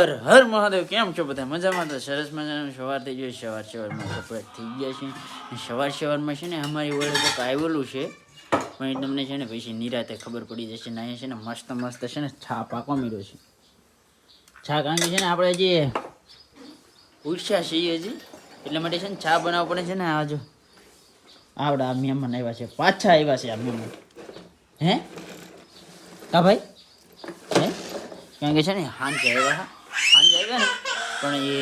હર હર મહાદેવ, કેમ છો બધા? મજામાં તો સરસ મજાનું સવાર થઈ ગયું સવાર સવારમાં કપડાં થઈ ગયા છે. સવાર સવારમાં છે ને અમારી વડે તો આવેલું છે. પણ તમને છે ને પછી નિરાતે ખબર પડી જશે ને અહીંયા છે ને મસ્ત મસ્ત છે ને છા પાકવા મળ્યો છે. છા કારણ કે છે ને આપણે જે ઉર્ષા છીએ હજી. એટલા માટે છે ને છા બનાવવા પડે છે ને આ જો. આવડા આ મહેમાન આવ્યા છે. પાછા આવ્યા છે આ મહેમાન. હે? કા ભાઈ? હે? કારણ કે છે ને હાંજે આવ્યા હા. હાંજે આવ્યા ને, પણ એ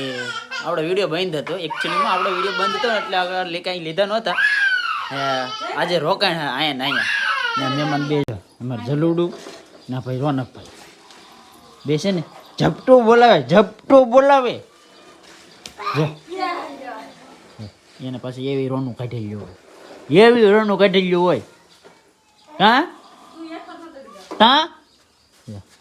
આપણો વીડિયો બંધ હતો. એકચ્યુઅલીમાં આપણો વીડિયો બંધ હતો એટલે આગળ કાંઈ લીધા નહોતા. આજે રોકાણ અહીંયા ને અહીંયા ને મહેમાન બે અમારે જલુડું ના ભાઈ રોનકભાઈ બેસે ને? ઝપટું બોલાવે ઝપટું બોલાવે. એને પછી એવી રોનું કાઢેલું હોય. એવી રોનું કાઢેલું હોય. હા? હા?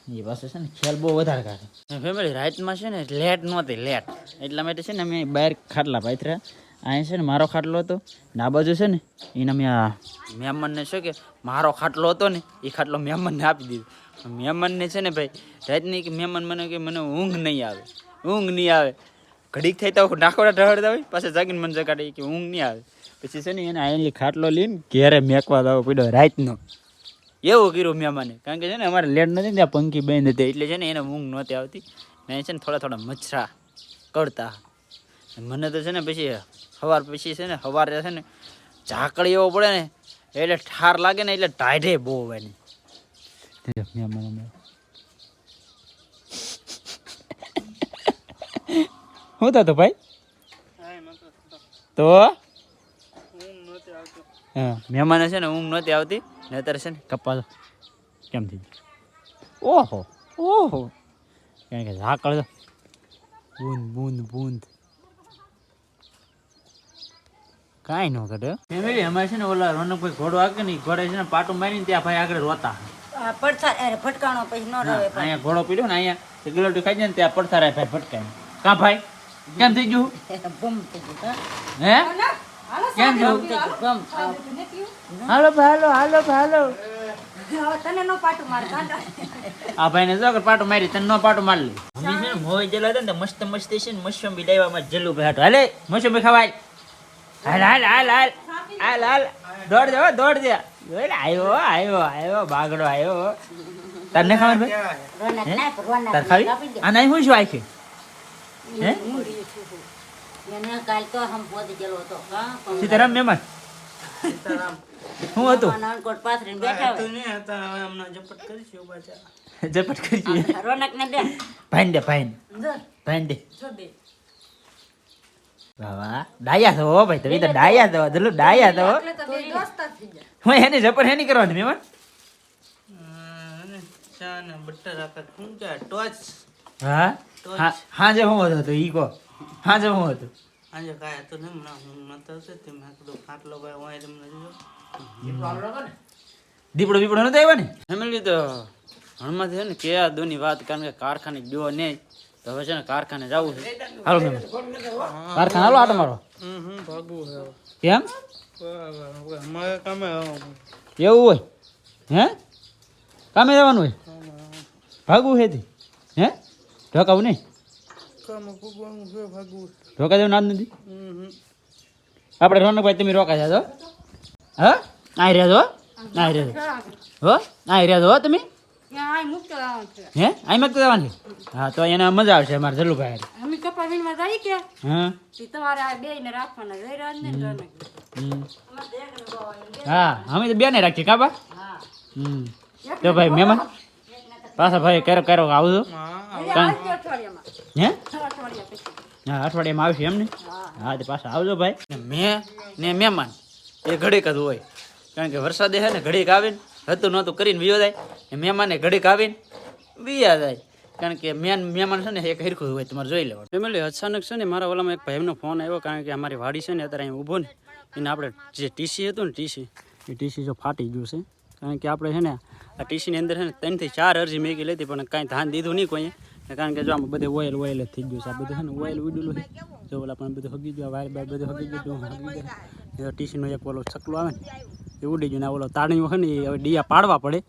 એ પાસે છે ને ખ્યાલ બહુ વધારે કાઢે. ફેમિલી રાતમાં છે ને લેટ નહોતી લેટ એટલા માટે છે ને અમે બહાર ખાટલા પાથર્યા. અહીંયા છે ને મારો ખાટલો હતો ને આ બાજુ છે ને એને અમે આ મહેમાનને શું કે મારો ખાટલો હતો ને એ ખાટલો મહેમાનને આપી દીધો. મહેમાનને છે ને ભાઈ, રાતની કે મહેમાન મને કે મને ઊંઘ નહીં આવે, ઊંઘ નહીં આવે. ઘડીક થઈ તો નાખોડા ઢળતા હોય, પાછા જાગીને મને જગાડે કે ઊંઘ નહીં આવે. પછી છે ને એને આયેલી ખાટલો લઈને ઘેરે મેકવા દાવો પડ્યો રાતનો. એવું કર્યું મહેમાને કારણ કે છે ને અમારે લેટ નથી ને ત્યાં પંખી બંધ હતી. એટલે છે ને એને ઊંઘ નહોતી આવતી. ને છે ને થોડા થોડા મચ્છરા કરતા. મને તો છે ને પછી સવાર પછી છે ને સવારે છે ને ઝાકડી એવો પડે ને એટલે ઠાર લાગે ને એટલે ટાઢે બહુ એની શું થતો ભાઈ? તો? હા. મહેમાને છે ને ઊંઘ નહોતી આવતી. ને અત્યારે છે ને? કપાસ કેમ થઈ ગયું? ઓહો ઓહો. કારણ કે ઝાકળ બૂંદ બૂંદ બૂંદ. કાંઈ ન ઘટે. ફેમિલી અમારે છે ને ઓલા રોનકભાઈ ઘોડો આગે ને ઘોડે છે ને પાટું મારીને ત્યાં ભાઈ આગળ રોતા. આ પડછા અરે ફટકાણો પછી ન રહે અહીંયા ઘોડો પીડ્યો ને અહીંયા ગલોટી ખાઈ જાય ને ત્યાં પડતા રહે ભાઈ ફટકાય કા ભાઈ કેમ થઈ ગયું? બમ થઈ ગયું હા. કેમ ગયું બમ હાલો. ભાઈ હાલો હાલો ભાઈ હાલો તને નો પાટું માર કાંડા આ ભાઈને જો કે પાટો મારી તને નો પાટો મારી લે. અમે છે ને મોય જેલા હતા ને મસ્ત મસ્ત છે ને મશરૂમ બી લાવ્યા માં જલ્લુ ભાઈ હાટો હાલે મશરૂમ ખવાય. હાલ હાલ હાલ હાલ. હાલ હાલ. દોડ દે દોડ દે. આવ્યો આવ્યો આવ્યો બાગડો આવ્યો ખબર ભાઈ? તાર ખાવી? આ નહીં શું શું આખી હે? એને કાલ તો હમ પોતી ગયેલો હતો. હા સીતારામ મહેમાન શું હતું? નાનકોટ પાથરીને બેઠા હોય. ઝપટ કરી આ રોનક ને દે. ભાઈન દે ભાઈન. જો. દે. જો દે વાહ વાહ. ડાયા છો ભાઈ તમે તો ડાયા છો જલ્લુ ડાયા છો તો બે દોસ્ત થઈ જાય હું એની ઝપટ હેની કરવાની મહેમાન હા? હા હાજે હું હતું તો ઈ કહો. હાજે હું હતું? આજે કાંઈ હતું નહીં હમણાં હું નતો છે તે મેં કીધું ફાટલો ભાઈ હું તમને જોયો દીપડો બીપડો નતો આવ્યો ને? ફેમિલી તો હણમાં છે ને કે આ દોની વાત કારણ કે કારખાને ગયો નહીં. તો હવે છે ને કારખાને જવું છે. હાલો મેમ. કારખાને હાલો આટો મારો. હમ હમ ભાગવું છે કેમ? અમારે કામે એવું હોય? હે? કામે જવાનું હોય? ભાગવું છે હે? ઢોકાવું નહીં? છે ભાગવું નાદ નથી? આપણે રોનકભાઈ તમે રોકા જાજો. હા? આ રહ્યા છો ના રહ્યા છો. હો? આ રહ્યા છો હો તમે? છે. હે? આઈ મત જવાની હા તો એને મજા આવશે અમારે જલ્લુભાઈ અમે કપા વીણવા જઈએ કે? હા. તમારે આ બે ને રાખવાના જઈ રહ્યા ને રોનક. હા અમે તો બેને રાખીએ કાબા હા. હમ. તો ભાઈ મહેમાન. પાછા ભાઈ કરો કરો આવજો અઠવાડિયામાં હે? હા અઠવાડિયામાં આવશે એમ ને? હા. તે તો પાછા આવજો ભાઈ. મેં ને મહેમાન એ ઘડીક જ હોય. કારણ કે વરસાદે છે ને ઘડીક આવીને હતું નહોતું કરીને વિયો જાય. ને મહેમાને ઘડીક આવીને વિયા જાય. કારણ કે મેન મહેમાન છે ને એક હરખું હોય તમારે જોઈ લેવાનું. ફેમિલી અચાનક છે ને મારા ઓલામાં એક ભાઈનો ફોન આવ્યો કારણ કે અમારી વાડી છે ને અત્યારે અહીં ઊભો ને એને આપણે જે ટીસી હતું ને ટીસી એ ટીસી જો ફાટી ગયું છે. કારણ કે આપણે છે ને આ ટીસીની અંદર છે ને ત્રણથી ચાર અરજી મેગી લેતી પણ કાંઈ ધ્યાન દીધું નહીં કોઈએ. કારણ કે જો આમાં બધે ઓઇલ ઓઇલ જ થઈ ગયું છે. આ બધું છે ને ઓઇલ ઉડેલું છે. જો ઓલા પણ બધું હગી ગયું વાયર બાયર બધું હગી ગયું હગી ગયું. ટીસીનો એક ઓલો છકલો આવે ને, એ ઉડી ગયું ને ઓલો તાણીઓ છે ને હવે ડીયા પાડવા પડે.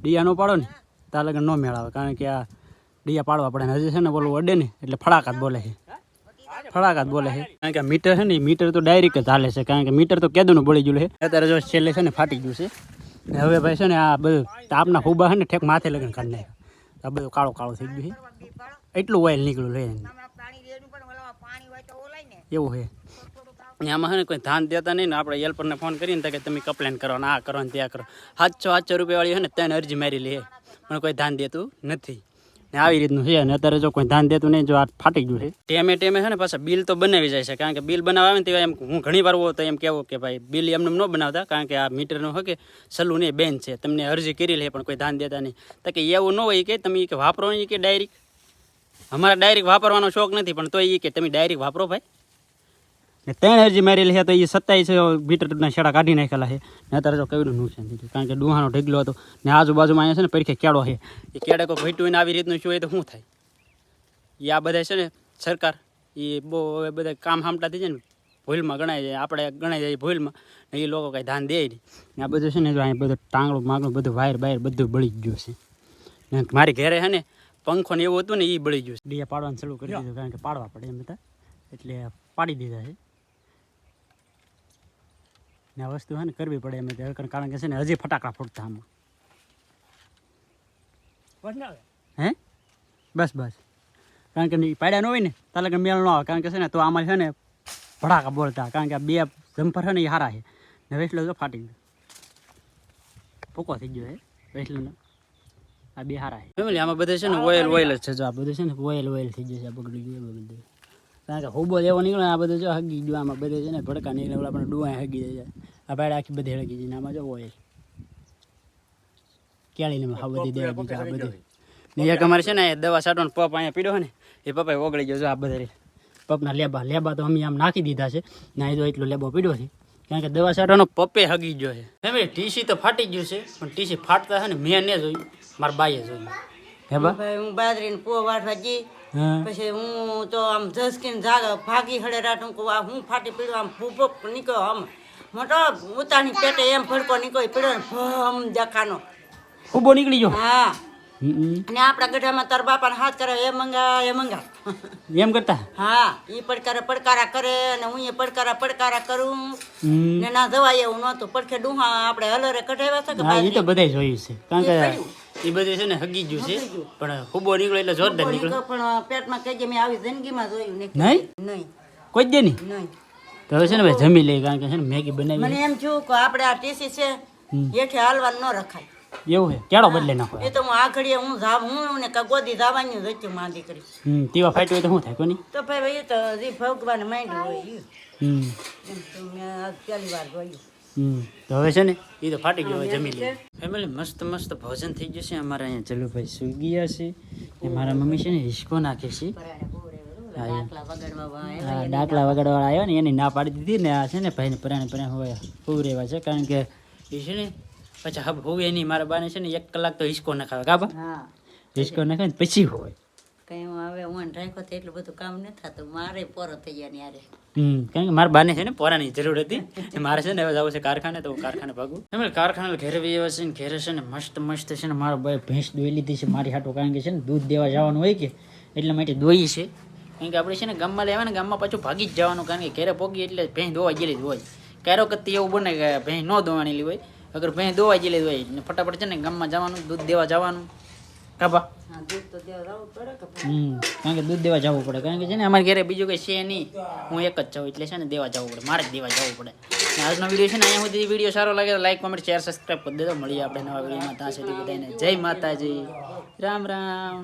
ડીયા ન પાડો ને, તાર લગન ન મેળાવે કારણ કે આ ડીયા પાડવા પડે હજી છે ને બોલું અડે ને, એટલે ફળાકાત બોલે છે. ફળાકાત બોલે છે. કારણ કે મીટર છે ને મીટર તો ડાયરેક્ટ જ હાલે છે. કારણ કે મીટર તો કેદુનું બળી ગયું છે. અત્યારે જો છેલ્લે છે ને ફાટી ગયું છે. ને હવે ભાઈ છે ને આ બધું તાપના ફૂબા છે ને ઠેક માથે લગન કાઢી નાખ્યા. આ બધું કાળો કાળો થઈ ગયું છે. એટલું ઓઇલ નીકળ્યું લે. એવું છે ને આમાં છે ને કોઈ ધ્યાન દેતા નહીં ને આપણે હેલ્પરને ફોન કરીને કે તમે કમ્પ્લેન કરો ને આ કરો ને ત્યાં કરો. સાતસો સાતસો રૂપિયાવાળી છે ને તેને અરજી મારી લે. પણ કોઈ ધ્યાન દેતું નથી. ને આવી રીતનું છે અને અત્યારે જો કોઈ ધ્યાન દેતું નહીં જો આ ફાટી ગયું છે. ટેમે ટેમે છે ને પાછા બિલ તો બનાવી જાય છે કારણ કે બિલ બનાવવા આવે ને તેવા એમ હું ઘણી વાર હોઉં તો એમ કહેવું કે ભાઈ બિલ એમને ન બનાવતા કારણ કે આ મીટરનું હોય કે સલું નહીં બેન છે તમને અરજી કરી લે પણ કોઈ ધ્યાન દેતા નહીં. તો કે એવું ન હોય કે તમે કે વાપરો નહીં કે ડાયરેક્ટ? અમારા ડાયરેક્ટ વાપરવાનો શોખ નથી, પણ તો એ કે તમે ડાયરેક્ટ વાપરો ભાઈ. ને ત્રણ હજી મારેલી છે, તો એ સત્તાવીસ મીટરના શેડા કાઢી નાખેલા છે. ને અત્યારે તો કેવડું નુકસાન થયું કારણ કે ડુહાનો ઢગલો હતો. ને આજુબાજુમાં અહીંયા છે ને પરીખે કેળો છે. એ કેળે કોઈ ભેટ્યું ને આવી રીતનું શું હોય તો શું થાય? એ આ બધા છે ને સરકાર એ બહુ હવે બધા કામ હામટા થઈ જાય ને, ભૂલમાં ગણાય જાય, આપણે ગણાય જાય ભૂલમાં. એ લોકો કાંઈ ધ્યાન દે નહીં આ બધું છે ને જો અહીંયા બધું ટાંગણું માંગણું બધું વાયર બાયર બધું બળી જ ગયું છે. ને મારી ઘરે છે ને પંખો ને એવું હતું ને એ બળી ગયું ડીએ પાડવાનું શરૂ કરી દીધું કારણ કે પાડવા પડે એમ હતા. એટલે પાડી દીધા છે. ને આ વસ્તુ છે ને કરવી પડે એમ કારણ કારણ કે છે ને હજી ફટાકડા ફૂટતા આમાં. હે? બસ બસ. કારણ કે પાડ્યા ન હોય ને તાલે કે મેળ ન આવે. કારણ કે છે ને તો આમાં છે ને ભડાકા બોલતા કારણ કે આ બે જમ્પર છે ને એ હારા છે. ને વેસલો તો ફાટી ગયો. પોકો થઈ ગયો હે વેસલો આ બે હારા છે ફેમિલી આમાં બધે છે ને ઓઇલ ઓઇલ જ છે. જો આ બધું છે ને ઓઇલ ઓઇલ થઈ જશે છે આ બગડી ગયું બધું. કારણ કે હુબો જેવો નીકળે આ બધું જો હગી ગયું આમાં બધે છે ને ભડકા નીકળે ઓલા પણ ડુઆ હગી જાય. આ ભાઈ આખી બધી હગી જાય આમાં જો ઓઇલ કેળીને હા બધી દેવા દીધી આ બધું. ને એક અમારે છે ને દવા છાંટવાનો પપ અહીંયા પીડ્યો ને એ પપ્પા ઓગળી ગયો જો આ બધા. પપના લેબા લેબા તો અમે આમ નાખી દીધા છે. ના એ તો એટલો લેબો પીડ્યો છે. કારણ કે દવા છાંટવાનો પપ્પે હગી ગયો છે. ફેમિલી ટીસી તો ફાટી ગયું છે પણ ટીસી ફાટતા છે ને મેં ને જોયું. મારા બાઈએ જોયું. હે બા? હું બાજરીને પૂવો વાટવા ગઈ. હા. પછી હું તો આમ ઝસકીને જાગ ભાગી હળે રાટું કહું આ હું ફાટી પીડ્યો આમ ફૂફો નીકળ્યો આમ. મોટો ઉતાની પેટે એમ ફડકો નીકળ્યો પીડ્યો ભમ દેખાનો ઊભો નીકળી ગયો? હા. અને આપણા ગઢામાં તાર બાપાને હાથ કરે એ મંગા એ મંગા એમ કરતા? હા એ પડકારા પડકારા કરે અને હું એ પડકારા પડકારા કરું. ને ના જવાય એવું નહોતું. પડખે ડુહા આપણે હલરે કઢાવ્યા છે કે હા એ તો બધાય જોયું છે. કારણ કે એ બધું છે ને હગી ગયું છે. પણ ખૂબો નીકળે એટલે જોરદાર નીકળે નીકળ્યો. પણ પેટમાં કહેજે મેં આવી જિંદગીમાં જોયું નહીં. નહીં? કોઈ જ નહીં? નહીં. તો હવે છે ને ભાઈ જમી લઈએ કારણ કે છે ને મેગી બનાવી મને એમ થયું કે આપણે આ ટીસી છે. હેઠે હાલવાનું ન રખાય. એવું હે કેળો બદલે નાખો એ તો હું આ ઘડીએ હું જાવ હું ને કગોદી જાવાની જ હતી માં દીકરી. હમ તીવા ફાટ્યું હોય તો શું થાય કોની? તો ભાઈ એ તો જે ભગવાન માંડ્યું હોય હમ. પહેલી વાર જોયું હમ તો હવે છે ને એ તો ફાટી ગયો જમી લે ફેમિલી મસ્ત મસ્ત ભોજન થઈ ગયું છે. અમારે અહીંયા ભાઈ સુઈ ગયા છે ને મારા મમ્મી છે ને હિસકો નાખે છે. ડાકલા વગાડવાળા આવ્યો ને એની ના પાડી દીધી ને આ છે ને ભાઈને પરાણે પરાણે હોય પૂરેવા છે. કારણ કે એ છે ને પછી હબ હોવે નહીં મારા બાને છે ને એક કલાક તો હિસકો નખાવે કાબા હા. હિસકો નખાવે પછી હોય. કઈ હું હવે હું રાખો તો એટલું બધું કામ ન થતું. મારે પોરો થઈ ગયા યારે. હમ કારણ કે મારા બાને છે ને પોરાની જરૂર હતી. મારે છે ને હવે જવું છે કારખાને તો હું કારખાને ભાગું. એમ કારખાને ઘરે બી એવા છે ને ઘરે છે ને મસ્ત મસ્ત છે ને મારો ભાઈ ભેંસ દોઈ લીધી છે મારી હાટો કારણ કે છે ને દૂધ દેવા જવાનું હોય કે એટલા માટે દોઈ છે. કારણ કે આપણે છે ને ગામમાં લેવા ને ગામમાં પાછું ભાગી જ જવાનું કારણ કે ઘેરે પોગી એટલે ભેંસ દોવા ગયેલી જ હોય. ક્યારેક એવું બને કે ભેંસ ન દોવાની હોય. અગર ભાઈ દોવાઈ ગયેલી દોવાઈ ને ફટાફટ છે ને ગામમાં જવાનું દૂધ દેવા જવાનું. કાપા કારણ કે દૂધ દેવા જવું પડે. કારણ કે છે ને અમારે ઘરે બીજું કંઈ છે નહીં. હું એક જ જાઉં એટલે છે ને દેવા જવું પડે. મારે જ દેવા જવું પડે. આજનો વીડિયો છે ને અહીંયા સુધી વીડિયો સારો લાગે તો લાઈક કોમેન્ટ શેર સબસ્ક્રાઈબ કરી દેજો. મળીએ આપણે નવા વિડીયોમાં. ત્યાં સુધી બધાને જય માતાજી. રામ રામ.